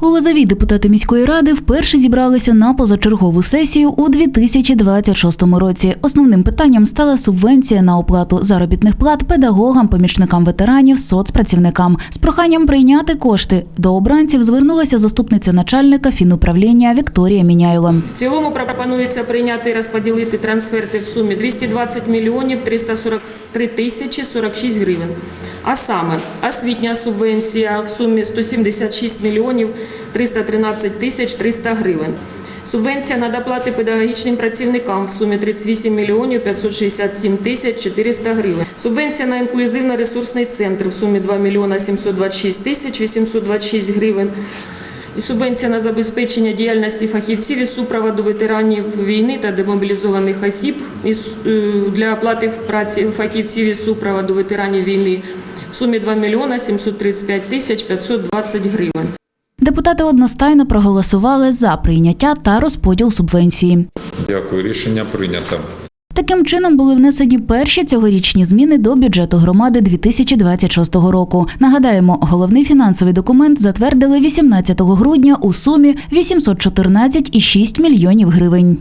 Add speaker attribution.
Speaker 1: У депутати міської ради вперше зібралися на позачергову сесію у 2026 році. Основним питанням стала субвенція на оплату заробітних плат педагогам, помічникам ветеранів, соцпрацівникам. З проханням прийняти кошти до обранців звернулася заступниця начальника фінуправління Вікторія Міняйло.
Speaker 2: В цілому пропонується прийняти і розподілити трансферти в сумі 220 мільйонів 343 тисячі 46 гривень. А саме освітня субвенція в сумі 176 мільйонів 313 тисяч 300 гривень. Субвенція на доплати педагогічним працівникам в сумі 38 мільйонів 567 тисяч 400 гривень. Субвенція на інклюзивно-ресурсний центр в сумі 2 мільйона 726 тисяч 826 гривень. Субвенція на забезпечення діяльності фахівців із супроводу ветеранів війни та демобілізованих осіб е, для оплати праці фахівців із супроводу ветеранів війни в сумі 2 мільйона 735 тисяч 520 гривень.
Speaker 1: Депутати одностайно проголосували за прийняття та розподіл субвенції.
Speaker 3: Дякую, рішення прийнято.
Speaker 1: Таким чином були внесені перші цьогорічні зміни до бюджету громади 2026 року. Нагадаємо, головний фінансовий документ затвердили 18 грудня у сумі 814,6 мільйонів гривень.